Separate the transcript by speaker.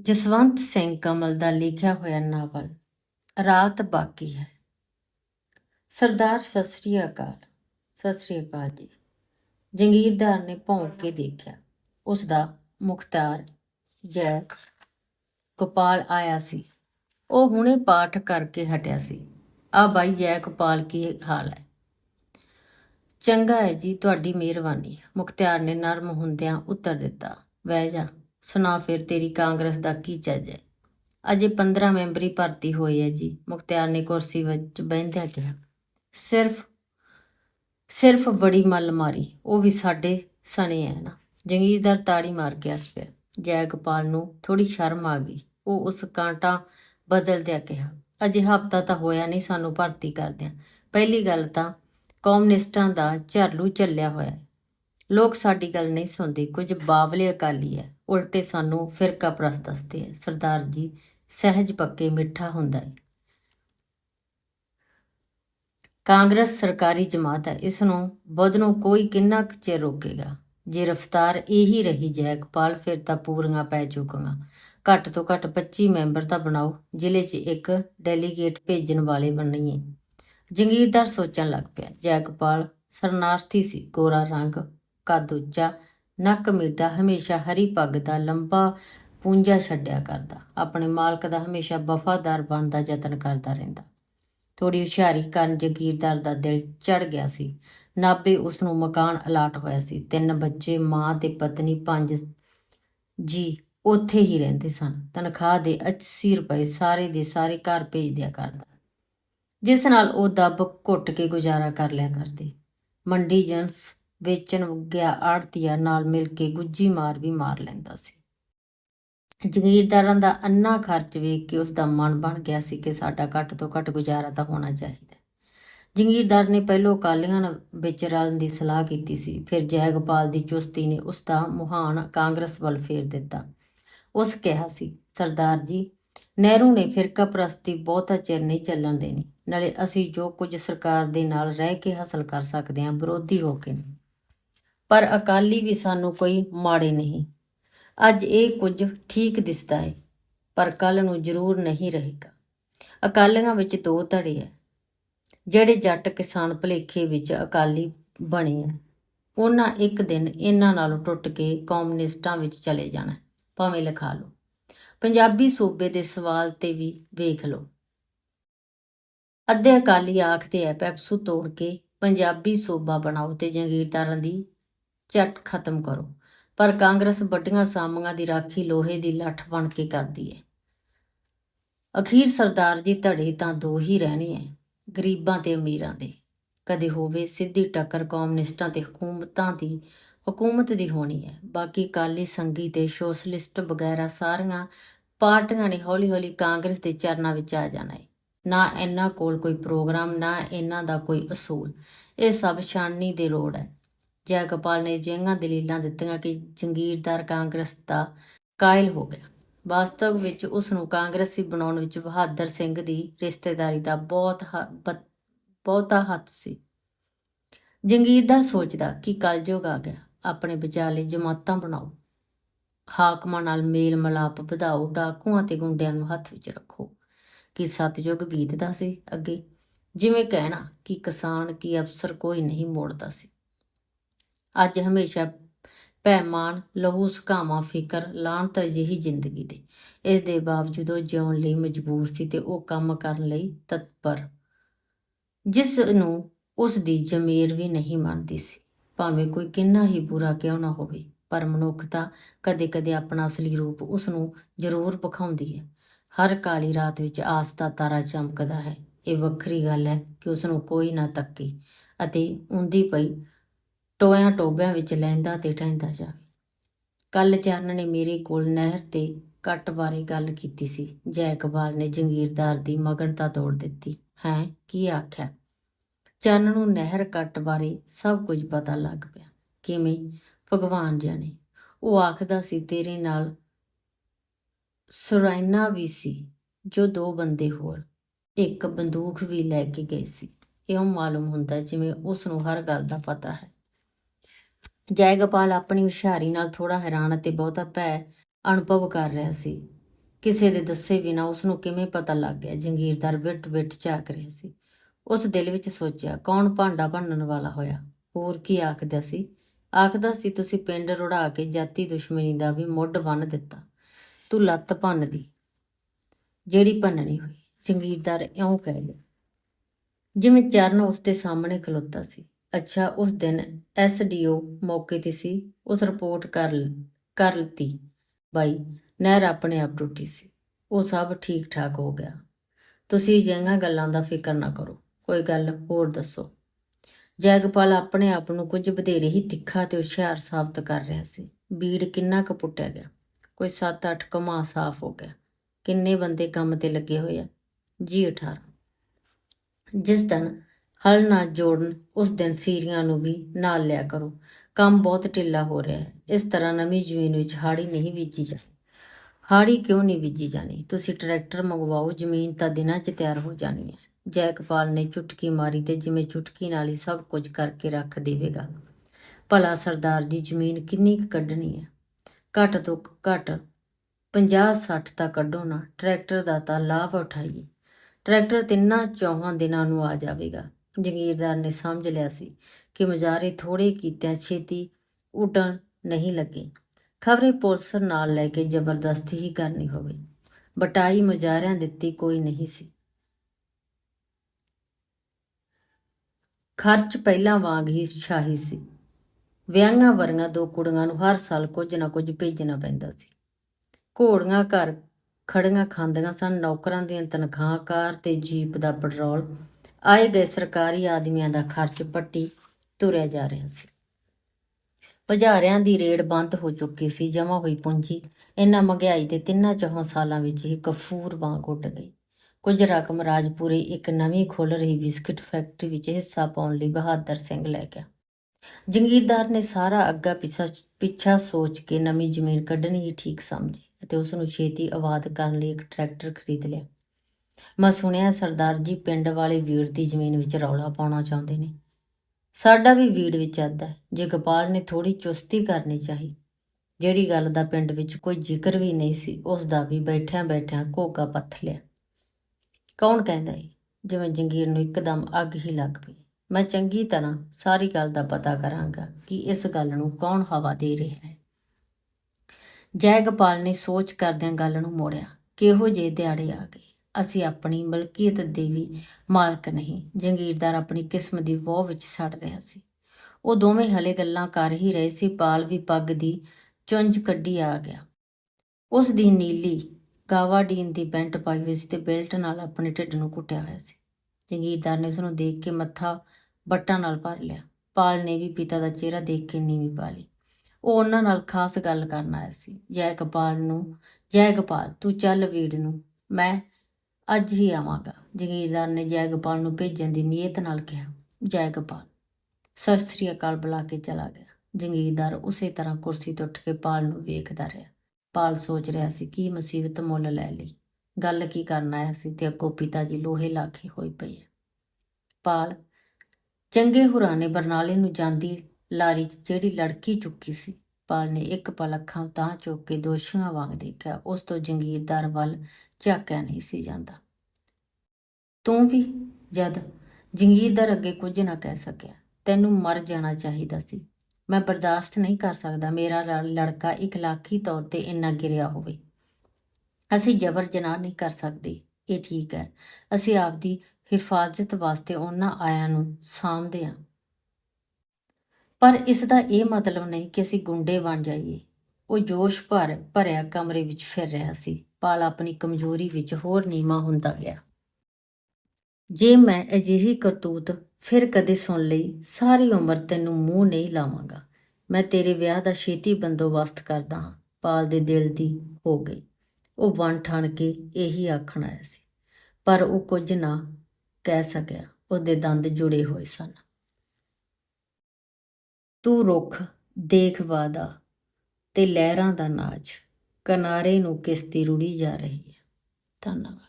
Speaker 1: ਜਸਵੰਤ ਸਿੰਘ ਕਮਲ ਦਾ ਲਿਖਿਆ ਹੋਇਆ ਨਾਵਲ ਰਾਤ ਬਾਕੀ ਹੈ। ਸਰਦਾਰ, ਸਤਿ ਸ੍ਰੀ ਅਕਾਲ। ਸਤਿ ਸ੍ਰੀ ਅਕਾਲ ਜੀ। ਜੰਗੀਰਦਾਰ ਨੇ ਭੌਂਕ ਕੇ ਦੇਖਿਆ। ਉਸ ਦਾ ਮੁਖਤਾਰ ਜੈ ਗੋਪਾਲ ਆਇਆ ਸੀ। ਉਹ ਹੁਣੇ ਪਾਠ ਕਰਕੇ ਹਟਿਆ ਸੀ। ਆ ਬਾਈ ਜੈ ਗੋਪਾਲ, ਕੀ ਹਾਲ ਹੈ? ਚੰਗਾ ਹੈ ਜੀ, ਤੁਹਾਡੀ ਮਿਹਰਬਾਨੀ। ਮੁਖਤਿਆਰ ਨੇ ਨਰਮ ਹੁੰਦਿਆਂ ਉੱਤਰ ਦਿੱਤਾ, ਬਹਿ ਜਾ। ਸੁਣਾ ਫਿਰ ਤੇਰੀ ਕਾਂਗਰਸ ਦਾ ਕੀ ਚੱਜ ਹੈ? ਅਜੇ 15 ਮੈਂਬਰੀ ਭਰਤੀ ਹੋਈ ਹੈ ਜੀ। ਮੁਖਤਿਆਰ ਨੇ ਕੁਰਸੀ ਵਿੱਚ ਬਹਿੰਦਿਆਂ ਕਿਹਾ, ਸਿਰਫ ਸਿਰਫ ਬੜੀ ਮੱਲ ਮਾਰੀ। ਉਹ ਵੀ ਸਾਡੇ ਸਣੇ ਹੈ ਨਾ। ਜੰਗੀਰਦਾਰ ਤਾੜੀ ਮਾਰ ਕੇ ਹੱਸ ਪਿਆ। ਜੈ ਨੂੰ ਥੋੜੀ ਸ਼ਰਮ ਆ ਗਈ। ਉਹ ਉਸ ਕਾਂਟਾ ਬਦਲਦਿਆਂ ਕਿਹਾ, ਅਜੇ ਹਫਤਾ ਤਾਂ ਹੋਇਆ ਨਹੀਂ ਸਾਨੂੰ ਭਰਤੀ ਕਰਦਿਆਂ। ਪਹਿਲੀ ਗੱਲ ਤਾਂ ਕਮਿਊਨਿਸਟਾਂ ਦਾ ਝਰਲੂ ਚੱਲਿਆ ਹੋਇਆ ਹੈ। ਲੋਕ ਸਾਡੀ ਗੱਲ ਨਹੀਂ ਸੁਣਦੇ, ਕੁਝ ਬਾਵਲੇ ਅਕਾਲੀ ਹੈ। ਉਲਟੇ ਸਾਨੂੰ ਫਿਰਕਾ ਪ੍ਰਸ ਦੱਸਦੇ ਹੈ। ਸਰਦਾਰ ਜੀ, ਸਹਿਜ ਪੱਕੇ ਮਿੱਠਾ ਹੁੰਦਾ ਹੈ। ਕਾਂਗਰਸ ਸਰਕਾਰੀ ਜਮਾਤ ਹੈ। ਇਸ ਨੂੰ ਬਦ ਨੂੰ ਕੋਈ ਕਿੰਨਾ ਕੁ ਚਿਰ ਰੋਕੇਗਾ? ਜੇ ਰਫਤਾਰ ਇਹੀ ਰਹੀ ਜੈਕਪਾਲ, ਫਿਰ ਤਾਂ ਪੂਰੀਆਂ ਪੈ ਚੁੱਕੀਆਂ। ਘੱਟ ਤੋਂ ਘੱਟ 25 ਮੈਂਬਰ ਤਾਂ ਬਣਾਓ। ਜ਼ਿਲ੍ਹੇ 'ਚ ਇੱਕ ਡੈਲੀਗੇਟ ਭੇਜਣ ਵਾਲੇ ਬਣੀਏ। ਜੰਗੀਰਦਾਰ ਸੋਚਣ ਲੱਗ ਪਿਆ। ਜੈਕਪਾਲ ਸਰਨਾਰਥੀ ਸੀ। ਗੋਰਾ ਰੰਗ ਕਾ ਦੂਜਾ, ਨੱਕ ਮੇਡਾ ਹਮੇਸ਼ਾ ਹਰੀ ਪੱਗ ਦਾ ਲੰਬਾ ਪੂੰਝਾ ਛੱਡਿਆ ਕਰਦਾ। ਆਪਣੇ ਮਾਲਕ ਦਾ ਹਮੇਸ਼ਾ ਵਫਾਦਾਰ ਬਣਨ ਦਾ ਯਤਨ ਕਰਦਾ ਰਹਿੰਦਾ। ਥੋੜੀ ਹੁਸ਼ਿਆਰੀ ਕਾਰਨ ਜਗੀਰਦਾਰ ਦਾ ਦਿਲ ਚੜ ਗਿਆ ਸੀ। ਨਾਬੇ ਉਸ ਨੂੰ ਮਕਾਨ ਅਲਾਟ ਹੋਇਆ ਸੀ। ਤਿੰਨ ਬੱਚੇ, ਮਾਂ ਤੇ ਪਤਨੀ ਪੰਜ ਜੀ ਉੱਥੇ ਹੀ ਰਹਿੰਦੇ ਸਨ। ਤਨਖਾਹ ਦੇ 80 ਰੁਪਏ ਸਾਰੇ ਦੇ ਸਾਰੇ ਘਰ ਭੇਜ ਦਿਆ ਕਰਦਾ। ਜਿਸ ਨਾਲ ਉਹ ਦੱਬ ਘੁੱਟ ਕੇ ਗੁਜ਼ਾਰਾ ਕਰ ਲਿਆ ਕਰਦੇ। ਮੰਡੀ ਜੰਸ ਵੇਚਣ ਗਿਆ ਆੜਤੀਆ ਨਾਲ ਮਿਲ ਕੇ ਗੁੱਜੀ ਮਾਰ ਵੀ ਮਾਰ ਲੈਂਦਾ ਸੀ। ਜਗੀਰਦਾਰਾਂ ਦਾ ਅੰਨਾ ਖਰਚ ਵੇਖ ਕੇ ਉਸ ਦਾ ਮਨ ਬਣ ਗਿਆ ਸੀ ਕਿ ਸਾਡਾ ਘੱਟ ਤੋਂ ਘੱਟ ਗੁਜ਼ਾਰਾ ਤਾਂ ਹੋਣਾ ਚਾਹੀਦਾ। ਜੰਗੀਰਦਾਰ ਨੇ ਪਹਿਲੋਂ ਕਾਲੀਆਂ ਵਿੱਚ ਰਲਣ ਦੀ ਸਲਾਹ ਕੀਤੀ ਸੀ, ਫਿਰ ਜੈਗਪਾਲ ਦੀ ਚੁਸਤੀ ਨੇ ਉਸ ਦਾ ਮੁਹਾਨ ਕਾਂਗਰਸ ਵੱਲ ਫੇਰ ਦਿੱਤਾ। ਉਸ ਕਿਹਾ ਸੀ, ਸਰਦਾਰ ਜੀ, ਨਹਿਰੂ ਨੇ ਫਿਰਕਾ ਪ੍ਰਸਤੀ ਬਹੁਤਾ ਚਿਰ ਨਹੀਂ ਚੱਲਣ ਦੇਣੀ, ਨਾਲੇ ਅਸੀਂ ਜੋ ਕੁਝ ਸਰਕਾਰ ਦੇ ਨਾਲ ਰਹਿ ਕੇ ਹਾਸਲ ਕਰ ਸਕਦੇ ਹਾਂ, ਵਿਰੋਧੀ ਹੋ ਕੇ ਨਹੀਂ। ਪਰ ਅਕਾਲੀ ਵੀ ਸਾਨੂੰ ਕੋਈ ਮਾੜੇ ਨਹੀਂ। ਅੱਜ ਇਹ ਕੁਝ ਠੀਕ ਦਿਸਦਾ ਹੈ ਪਰ ਕੱਲ ਨੂੰ ਜ਼ਰੂਰ ਨਹੀਂ ਰਹੇਗਾ। ਅਕਾਲੀਆਂ ਵਿੱਚ ਦੋ ਧੜੇ ਹੈ ਜਿਹੜੇ ਜੱਟ ਕਿਸਾਨ ਭਲੇਖੇ ਵਿੱਚ ਅਕਾਲੀ ਬਣੇ ਆ ਉਹਨਾਂ ਇੱਕ ਦਿਨ ਇਹਨਾਂ ਨਾਲੋਂ ਟੁੱਟ ਕੇ ਕਮਿਊਨਿਸਟਾਂ ਵਿੱਚ ਚਲੇ ਜਾਣਾ, ਭਾਵੇਂ ਲਿਖਾ ਲਓ। ਪੰਜਾਬੀ ਸੂਬੇ ਦੇ ਸਵਾਲ ਤੇ ਵੀ ਵੇਖ ਲਓ। ਅੱਧੇ ਅਕਾਲੀ ਆਖਦੇ ਐ, ਪੈਪਸੂ ਤੋੜ ਕੇ ਪੰਜਾਬੀ ਸੂਬਾ ਬਣਾਓ ਤੇ ਜੰਗੀਰਦਾਰਾਂ ਦੀ ਝਟ ਖਤਮ ਕਰੋ। ਪਰ ਕਾਂਗਰਸ ਵੱਡੀਆਂ ਸਾਮੀਆਂ ਦੀ ਰਾਖੀ ਲੋਹੇ ਦੀ ਲੱਠ ਬਣ ਕੇ ਕਰਦੀ ਹੈ ਅਖੀਰ ਸਰਦਾਰ ਜੀ ਧੜੇ ਤਾਂ ਦੋ ਹੀ ਰਹਿਣੇ ਐ, ਗਰੀਬਾਂ ਤੇ ਅਮੀਰਾਂ ਦੇ। ਕਦੇ ਹੋਵੇ ਸਿੱਧੀ ਟੱਕਰ ਕਮਿਊਨਿਸਟਾਂ ਤੇ ਹਕੂਮਤਾਂ ਦੀ, ਹਕੂਮਤ ਦੀ ਹੋਣੀ ਹੈ ਬਾਕੀ ਕਾਲੀ ਸੰਗੀ ਤੇ ਸੋਸ਼ਲਿਸਟ ਵਗੈਰਾ ਸਾਰੀਆਂ ਪਾਰਟੀਆਂ ਨੇ ਹੌਲੀ-ਹੌਲੀ ਕਾਂਗਰਸ ਦੇ ਚਰਨਾਂ ਵਿੱਚ ਆ ਜਾਣਾ ਹੈ ਨਾ ਇਹਨਾਂ ਕੋਲ ਕੋਈ ਪ੍ਰੋਗਰਾਮ, ਨਾ ਇਹਨਾਂ ਦਾ ਕੋਈ ਅਸੂਲ। ਇਹ ਸਭ ਛਾਨਣੀ ਦੇ ਰੋੜ ਹੈ ਜੈਗੋਪਾਲ ਨੇ ਜਿਹੀਆਂ ਦਲੀਲਾਂ ਦਿੱਤੀਆਂ ਕਿ ਜੰਗੀਰਦਾਰ ਕਾਂਗਰਸ ਦਾ ਕਾਇਲ ਹੋ ਗਿਆ। ਵਾਸਤਵ ਵਿੱਚ ਉਸ ਨੂੰ ਕਾਂਗਰਸੀ ਬਣਾਉਣ ਵਿੱਚ ਬਹਾਦਰ ਸਿੰਘ ਦੀ ਰਿਸ਼ਤੇਦਾਰੀ ਦਾ ਬਹੁਤ ਹ- ਬਹੁਤਾ ਹੱਥ ਸੀ। ਜੰਗੀਰਦਾਰ ਸੋਚਦਾ ਕਿ ਕਲਯੁਗ ਆ ਗਿਆ, ਆਪਣੇ ਵਿਚਾਲੇ ਜਮਾਤਾਂ ਬਣਾਓ। ਹਾਕਮਾਂ ਨਾਲ ਮੇਲ ਮਲਾਪ ਵਧਾਓ, ਡਾਕੂਆਂ ਤੇ ਗੁੰਡਿਆਂ ਨੂੰ ਹੱਥ ਵਿੱਚ ਰੱਖੋ। ਕਿ ਸਤਜੁਗ ਬੀਤਦਾ ਸੀ ਅੱਗੇ? ਜਿਵੇਂ ਕਹਿਣਾ ਕਿ ਕਿਸਾਨ ਕੀ ਅਫਸਰ ਕੋਈ ਨਹੀਂ ਮੋੜਦਾ ਸੀ। ਅੱਜ ਹਮੇਸ਼ਾ ਪੈਮਾਨ, ਲਹੂ, ਸੁਕਾਵਾਂ, ਫਿਕਰ ਲਾਂਤ ਅਜਿਹੀ ਜ਼ਿੰਦਗੀ ਦੇ। ਇਸ ਦੇ ਬਾਵਜੂਦ ਉਹ ਜਿਉਣ ਲਈ ਮਜਬੂਰ ਸੀ ਤੇ ਉਹ ਕੰਮ ਕਰਨ ਲਈ ਤਤਪਰ। ਜਿਸ ਨੂੰ ਉਸ ਦੀ ਜ਼ਮੀਰ ਵੀ ਨਹੀਂ ਮੰਨਦੀ ਸੀ। ਭਾਵੇਂ ਕੋਈ ਕਿੰਨਾ ਹੀ ਬੁਰਾ ਕਿਉਂ ਨਾ ਹੋਵੇ, ਪਰ ਮਨੁੱਖਤਾ ਕਦੇ-ਕਦੇ ਆਪਣਾ ਅਸਲੀ ਰੂਪ ਉਸ ਨੂੰ ਜ਼ਰੂਰ ਵਿਖਾਉਂਦੀ ਹੈ। ਹਰ ਕਾਲੀ ਰਾਤ ਵਿੱਚ ਆਸ ਦਾ ਤਾਰਾ ਚਮਕਦਾ ਹੈ। ਇਹ ਵੱਖਰੀ ਗੱਲ ਹੈ ਕਿ ਉਸ ਨੂੰ ਕੋਈ ਨਾ ਤੱਕੇ ਅਤੇ ਉਂਦੀ ਪਈ ਟੋਇਆਂ ਟੋਬਿਆਂ ਵਿੱਚ ਲੈਂਦਾ ਤੇ ਠਹਿੰਦਾ ਜਾਵੇ ਕੱਲ ਚਰਨ ਨੇ ਮੇਰੇ ਕੋਲ ਨਹਿਰ ਤੇ ਕੱਟ ਬਾਰੇ ਗੱਲ ਕੀਤੀ ਸੀ। ਜੈ ਇਕਬਾਲ ਨੇ ਜੰਗੀਰਦਾਰ ਦੀ ਮਗਨਤਾ ਤੋੜ ਦਿੱਤੀ। ਹੈ, ਕੀ ਆਖਿਆ? ਚਰਨ ਨੂੰ ਨਹਿਰ ਕੱਟ ਬਾਰੇ ਸਭ ਕੁਝ ਪਤਾ ਲੱਗ ਪਿਆ। ਕਿਵੇਂ? ਭਗਵਾਨ ਜਾਣੇ। ਉਹ ਆਖਦਾ ਸੀ, ਤੇਰੇ ਨਾਲ ਸੁਰਾਇਨਾ ਵੀ ਸੀ, ਜੋ ਦੋ ਬੰਦੇ ਹੋਰ, ਇੱਕ ਬੰਦੂਕ ਵੀ ਲੈ ਕੇ ਗਏ ਸੀ। ਇਉਂ ਮਾਲੂਮ ਹੁੰਦਾ ਜਿਵੇਂ ਉਸ ਨੂੰ ਹਰ ਗੱਲ ਦਾ ਪਤਾ ਹੈ। ਜੈਗੋਪਾਲ ਆਪਣੀ ਹੁਸ਼ਿਆਰੀ ਨਾਲ ਥੋੜਾ ਹੈਰਾਨ ਅਤੇ ਬਹੁਤਾ ਭੈ ਅਨੁਭਵ ਕਰ ਰਿਹਾ ਸੀ। ਕਿਸੇ ਦੇ ਦੱਸੇ ਬਿਨਾ ਉਸ ਨੂੰ ਕਿਵੇਂ ਪਤਾ ਲੱਗ ਗਿਆ? ਜੰਗੀਰਦਾਰ ਵਿਟ ਵਿਟ ਝਾਕ ਰਿਹਾ ਸੀ। ਉਸ ਦਿਲ ਵਿੱਚ ਸੋਚਿਆ, ਕੌਣ ਭਾਂਡਾ ਭੰਨਣ ਵਾਲਾ ਹੋਇਆ? ਹੋਰ ਕੀ ਆਖਦਾ ਸੀ? ਆਖਦਾ ਸੀ, ਤੁਸੀਂ ਪਿੰਡ ਰੁੜਾ ਕੇ ਜਾਤੀ ਦੁਸ਼ਮਣੀ ਦਾ ਵੀ ਮੁੱਢ ਬੰਨ ਦਿੱਤਾ। ਤੂੰ ਲੱਤ ਭੰਨਦੀ। ਜਿਹੜੀ ਭੰਨਣੀ ਹੋਈ। ਜੰਗੀਰਦਾਰ ਇਉਂ ਕਹਿ ਗਿਆ। ਜਿਵੇਂ ਚਰਨ ਉਸ ਦੇ ਸਾਹਮਣੇ ਖਲੋਤਾ ਸੀ। ਅੱਛਾ, ਉਸ ਦਿਨ ਐਸਡੀਓ ਮੌਕੇ ਤੇ ਸੀ, ਉਸ ਰਿਪੋਰਟ ਕਰ ਕਰ ਲਤੀ। ਬਾਈ, ਨਹਿਰ ਆਪਣੇ ਆਪ ਟੁੱਟੀ ਸੀ। ਉਹ ਸਭ ਠੀਕ ਠਾਕ ਹੋ ਗਿਆ। ਤੁਸੀਂ ਜਿਹੀਆਂ ਗੱਲਾਂ ਦਾ ਫਿਕਰ ਨਾ ਕਰੋ। ਕੋਈ ਗੱਲ ਹੋਰ ਦੱਸੋ। ਜੈਗਪਾਲ ਆਪਣੇ ਆਪ ਨੂੰ ਕੁਝ ਵਧੇਰੇ ਹੀ ਤਿੱਖਾ ਤੇ ਹੁਸ਼ਿਆਰ ਸਾਬਤ ਕਰ ਰਿਹਾ ਸੀ। ਬੀੜ ਕਿੰਨਾ ਕੁ ਪੁੱਟਿਆ ਗਿਆ? ਕੋਈ 7-8 ਕਮਾ ਸਾਫ਼ ਹੋ ਗਿਆ। ਕਿੰਨੇ ਬੰਦੇ ਕੰਮ ਤੇ ਲੱਗੇ ਹੋਏ ਆ? ਜੀ 18 ਜਿਸ ਦਿਨ ਹਲ ਨਾ ਜੋੜਨ, ਉਸ ਦਿਨ ਸੀਰੀਆਂ ਨੂੰ ਵੀ ਨਾਲ ਲਿਆ ਕਰੋ। ਕੰਮ ਬਹੁਤ ਢਿੱਲਾ ਹੋ ਰਿਹਾ ਹੈ। ਇਸ ਤਰ੍ਹਾਂ ਨਵੀਂ ਜ਼ਮੀਨ ਵਿੱਚ ਹਾੜੀ ਨਹੀਂ ਬੀਜੀ ਜਾਣੀ ਹਾੜੀ ਕਿਉਂ ਨਹੀਂ ਬੀਜੀ ਜਾਣੀ? ਤੁਸੀਂ ਟਰੈਕਟਰ ਮੰਗਵਾਓ, ਜ਼ਮੀਨ ਤਾਂ ਦਿਨਾਂ 'ਚ ਤਿਆਰ ਹੋ ਜਾਣੀ ਹੈ। ਜੈਕਪਾਲ ਨੇ ਚੁਟਕੀ ਮਾਰੀ ਤੇ ਜਿਵੇਂ ਚੁਟਕੀ ਨਾਲ ਹੀ ਸਭ ਕੁਝ ਕਰਕੇ ਰੱਖ ਦੇਵੇਗਾ। ਭਲਾ ਸਰਦਾਰ ਦੀ ਜ਼ਮੀਨ ਕਿੰਨੀ ਕੁ ਕੱਢਣੀ ਹੈ? ਘੱਟ ਤੋਂ ਘੱਟ 50-60 ਤਾਂ ਕੱਢੋ ਨਾ। ਟਰੈਕਟਰ ਦਾ ਤਾਂ ਲਾਭ ਉਠਾਈਏ। ਟਰੈਕਟਰ ਤਿੰਨਾਂ ਚੌਹਾਂ ਦਿਨਾਂ ਨੂੰ ਆ ਜਾਵੇਗਾ। ਜਗੀਰਦਾਰ ਨੇ ਸਮਝ ਲਿਆ ਸੀ ਕਿ ਮਜ਼ਾਰੇ ਥੋੜੇ ਕੀਤਿਆਂ ਛੇਤੀ ਉੱਡਣ ਨਹੀਂ ਲੱਗੇ। ਖਬਰੇ ਪੁਲਿਸ ਨਾਲ ਲੈ ਕੇ ਜ਼ਬਰਦਸਤੀ ਹੀ ਕਰਨੀ ਹੋਵੇ। ਬਟਾਈ ਮਜ਼ਾਰਿਆਂ ਦਿੱਤੀ ਕੋਈ ਨਹੀਂ ਸੀ। ਖਰਚ ਪਹਿਲਾਂ ਵਾਂਗ ਹੀ ਸ਼ਾਹੀ ਸੀ। ਵਿਆਹਾਂ ਵਰੀਆਂ ਦੋ ਕੁੜੀਆਂ ਨੂੰ ਹਰ ਸਾਲ ਕੁਝ ਨਾ ਕੁਝ ਭੇਜਣਾ ਪੈਂਦਾ ਸੀ। ਘੋੜੀਆਂ ਘਰ ਖੜੀਆਂ ਖਾਂਦੀਆਂ ਸਨ, ਨੌਕਰਾਂ ਦੀਆਂ ਤਨਖਾਹਾਂ, ਕਾਰ ਤੇ ਜੀਪ ਦਾ ਪੈਟਰੋਲ ਆਏ ਗਏ ਸਰਕਾਰੀ ਆਦਮੀਆਂ ਦਾ ਖਰਚ ਪੱਟੀ ਤੁਰਿਆ ਜਾ ਰਿਹਾ ਸੀ। ਬਜ਼ਾਰਿਆਂ ਦੀ ਰੇਡ ਬੰਦ ਹੋ ਚੁੱਕੀ ਸੀ ਜਮਾ ਹੋਈ ਪੂੰਜੀ। ਇਹਨਾਂ ਮਹਿੰਗਾਈ ਦੇ ਤਿੰਨਾਂ ਚੌਹਾਂ ਸਾਲਾਂ ਵਿੱਚ ਹੀ ਕਫੂਰ ਵਾਂਗ ਉੱਡ ਗਈ। ਕੁਝ ਰਕਮ ਰਾਜਪੁਰੇ ਇੱਕ ਨਵੀਂ ਖੁੱਲ ਰਹੀ ਬਿਸਕਟ ਫੈਕਟਰੀ ਵਿੱਚ ਹਿੱਸਾ ਪਾਉਣ ਲਈ ਬਹਾਦਰ ਸਿੰਘ ਲੈ ਗਿਆ। ਜੰਗੀਰਦਾਰ ਨੇ ਸਾਰਾ ਅੱਗਾ ਪਿੱਛਾ ਪਿੱਛਾ ਸੋਚ ਕੇ ਨਵੀਂ ਜ਼ਮੀਨ ਕੱਢਣੀ ਹੀ ਠੀਕ ਸਮਝੀ ਅਤੇ ਉਸ ਨੂੰ ਛੇਤੀ ਆਬਾਦ ਕਰਨ ਲਈ ਇੱਕ ਟਰੈਕਟਰ ਖਰੀਦ ਲਿਆ। ਮੈਂ ਸੁਣਿਆ ਸਰਦਾਰ ਜੀ, ਪਿੰਡ ਵਾਲੇ ਵੀਰ ਦੀ ਜ਼ਮੀਨ ਵਿੱਚ ਰੌਲਾ ਪਾਉਣਾ ਚਾਹੁੰਦੇ ਨੇ। ਸਾਡਾ ਵੀ ਵੀੜ ਵਿੱਚ ਆਦਾ ਹੈ। ਜੇ ਗੋਪਾਲ ਨੇ ਥੋੜੀ ਚੁਸਤੀ ਕਰਨੀ ਚਾਹੀ। ਜਿਹੜੀ ਗੱਲ ਦਾ ਪਿੰਡ ਵਿੱਚ ਕੋਈ ਜ਼ਿਕਰ ਵੀ ਨਹੀਂ ਸੀ, ਉਸ ਦਾ ਵੀ ਬੈਠਿਆਂ ਬੈਠਿਆਂ ਘੋਗਾ ਪੱਥ ਲਿਆ। ਕੌਣ ਕਹਿੰਦਾ ਏ? ਜਿਵੇਂ ਜੰਗੀਰ ਨੂੰ ਇੱਕਦਮ ਅੱਗ ਹੀ ਲੱਗ ਪਈ। ਮੈਂ ਚੰਗੀ ਤਰ੍ਹਾਂ ਸਾਰੀ ਗੱਲ ਦਾ ਪਤਾ ਕਰਾਂਗਾ ਕਿ ਇਸ ਗੱਲ ਨੂੰ ਕੌਣ ਹਵਾ ਦੇ ਰਿਹਾ ਹੈ। ਜੈ ਗੋਪਾਲ ਨੇ ਸੋਚ ਕਰਦਿਆਂ ਗੱਲ ਨੂੰ ਮੋੜਿਆ। ਕਿਹੋ ਜਿਹੇ ਦਿਹਾੜੇ ਆ ਗਏ। ਅਸੀਂ ਆਪਣੀ ਮਲਕੀਅਤ ਦੇ ਵੀ ਮਾਲਕ ਨਹੀਂ। ਜੰਗੀਰਦਾਰ ਆਪਣੀ ਕਿਸਮ ਦੀ ਵੋਹ ਵਿੱਚ ਸੜ ਰਿਹਾ ਸੀ। ਉਹ ਦੋਵੇਂ ਹਲੇ ਗੱਲਾਂ ਕਰ ਹੀ ਰਹੇ ਸੀ। ਪਾਲ ਵੀ ਪੱਗ ਦੀ ਚੁੰਝ ਕੱਢੀ ਆ ਗਿਆ। ਉਸ ਦੀ ਨੀਲੀ ਗਾਵਾਡੀਨ ਦੀ ਪੈਂਟ ਪਾਈ ਹੋਈ ਸੀ ਤੇ ਬੈਲਟ ਨਾਲ ਆਪਣੇ ਢਿੱਡ ਨੂੰ ਕੁੱਟਿਆ ਹੋਇਆ ਸੀ। ਜੰਗੀਰਦਾਰ ਨੇ ਉਸ ਨੂੰ ਦੇਖ ਕੇ ਮੱਥਾ ਬੱਟਾਂ ਨਾਲ ਭਰ ਲਿਆ। ਪਾਲ ਨੇ ਵੀ ਪਿਤਾ ਦਾ ਚਿਹਰਾ ਦੇਖ ਕੇ ਨੀਵੀਂ ਪਾ ਲਈ। ਉਹ ਉਹਨਾਂ ਨਾਲ ਖਾਸ ਗੱਲ ਕਰਨ ਆਇਆ ਸੀ। ਜੈ ਗੋਪਾਲ ਨੂੰ ਜੈ ਗੋਪਾਲ ਤੂੰ ਚੱਲ ਵੀੜ ਨੂੰ। ਮੈਂ ਅੱਜ ਹੀ ਆਵਾਂਗਾ। ਜਗੀਰਦਾਰ ਨੇ ਜੈਗੋਪਾਲ ਨੂੰ ਭੇਜਣ ਦੀ ਨੀਅਤ ਨਾਲ ਕਿਹਾ ਜੈ ਸਤਿ ਸ੍ਰੀ ਅਕਾਲ, ਬੁਲਾ ਕੇ ਚਲਾ ਗਿਆ। ਜਗੀਰਦਾਰ ਉਸੇ ਤਰ੍ਹਾਂ ਕੁਰਸੀ ਤੋਂ ਉੱਠ ਕੇ ਪਾਲ ਨੂੰ ਵੇਖਦਾ ਰਿਹਾ। ਪਾਲ ਸੋਚ ਰਿਹਾ ਸੀ, ਕੀ ਮੁਸੀਬਤ ਮੁੱਲ ਲੈ ਲਈ? ਗੱਲ ਕੀ ਕਰਨ ਆਇਆ ਸੀ ਤੇ ਅੱਗੋਂ ਪਿਤਾ ਜੀ ਲੋਹੇ ਲਾਖੇ ਹੋਈ ਪਈ ਹੈ ਪਾਲ ਚੰਗੇ ਹੁਰਾਂ ਨੇ ਬਰਨਾਲੇ ਨੂੰ ਜਾਂਦੀ ਲਾਰੀ 'ਚ ਜਿਹੜੀ ਲੜਕੀ ਚੁੱਕੀ ਸੀ, ਪਾਲ ਨੇ ਇੱਕ ਪਲ ਅੱਖਾਂ ਤਾਂ ਚੁੱਕ ਕੇ ਦੋਸ਼ੀਆਂ ਵਾਂਗ ਦੇਖਿਆ, ਉਸ ਤੋਂ ਜੰਗੀਰਦਾਰ ਵੱਲ ਝਾਕਿਆ ਨਹੀਂ ਸੀ ਜਾਂਦਾ। ਤੂੰ ਵੀ ਜਦ ਜੰਗੀਰਦਾਰ ਅੱਗੇ ਕੁਝ ਨਾ ਕਹਿ ਸਕਿਆ, ਤੈਨੂੰ ਮਰ ਜਾਣਾ ਚਾਹੀਦਾ ਸੀ। ਮੈਂ ਬਰਦਾਸ਼ਤ ਨਹੀਂ ਕਰ ਸਕਦਾ, ਮੇਰਾ ਲ- ਲੜਕਾ ਇਖਲਾਕੀ ਤੌਰ ਤੇ ਇੰਨਾ ਗਿਰਿਆ ਹੋਵੇ। ਅਸੀਂ ਜ਼ਬਰ ਜਨਾਹ ਨਹੀਂ ਕਰ ਸਕਦੇ, ਇਹ ਠੀਕ ਹੈ। ਅਸੀਂ ਆਪਦੀ ਹਿਫਾਜ਼ਤ ਵਾਸਤੇ ਉਹਨਾਂ ਆਇਆਂ ਨੂੰ ਸਾਂਭਦੇ ਹਾਂ। ਪਰ ਇਸ ਦਾ ਇਹ ਮਤਲਬ ਨਹੀਂ ਕਿ ਅਸੀਂ ਗੁੰਡੇ ਬਣ ਜਾਈਏ। ਉਹ ਜੋਸ਼ ਭਰ, ਭਰਿਆ ਕਮਰੇ ਵਿੱਚ ਫਿਰ ਰਿਹਾ ਸੀ। ਪਾਲ ਆਪਣੀ ਕਮਜ਼ੋਰੀ ਵਿੱਚ ਹੋਰ ਨੀਮਾ ਹੁੰਦਾ ਗਿਆ। ਜੇ ਮੈਂ ਅਜਿਹੀ ਕਰਤੂਤ ਫਿਰ ਕਦੇ ਸੁਣ ਲਈ, ਸਾਰੀ ਉਮਰ ਤੈਨੂੰ ਮੂੰਹ ਨਹੀਂ ਲਾਵਾਂਗਾ। ਮੈਂ ਤੇਰੇ ਵਿਆਹ ਦਾ ਛੇਤੀ ਬੰਦੋਬਸਤ ਕਰਦਾ ਹਾਂ। ਪਾਲ ਦੇ ਦਿਲ ਦੀ ਹੋ ਗਈ। ਉਹ ਵਨ ਠਣ ਕੇ ਇਹੀ ਆਖਣ ਆਇਆ ਸੀ। ਪਰ ਉਹ ਕੁਝ ਨਾ ਕਹਿ ਸਕਿਆ। ਉਹਦੇ ਦੰਦ ਜੁੜੇ ਹੋਏ ਸਨ। ਤੂੰ ਰੁੱਖ, ਦੇਖ ਵਾਦਾ ਤੇ ਲਹਿਰਾਂ ਦਾ ਨਾਚ। ਕਿਨਾਰੇ ਨੂੰ ਕਿਸ਼ਤੀ ਰੁੜੀ ਜਾ ਰਹੀ ਹੈ। ਧੰਨਵਾਦ।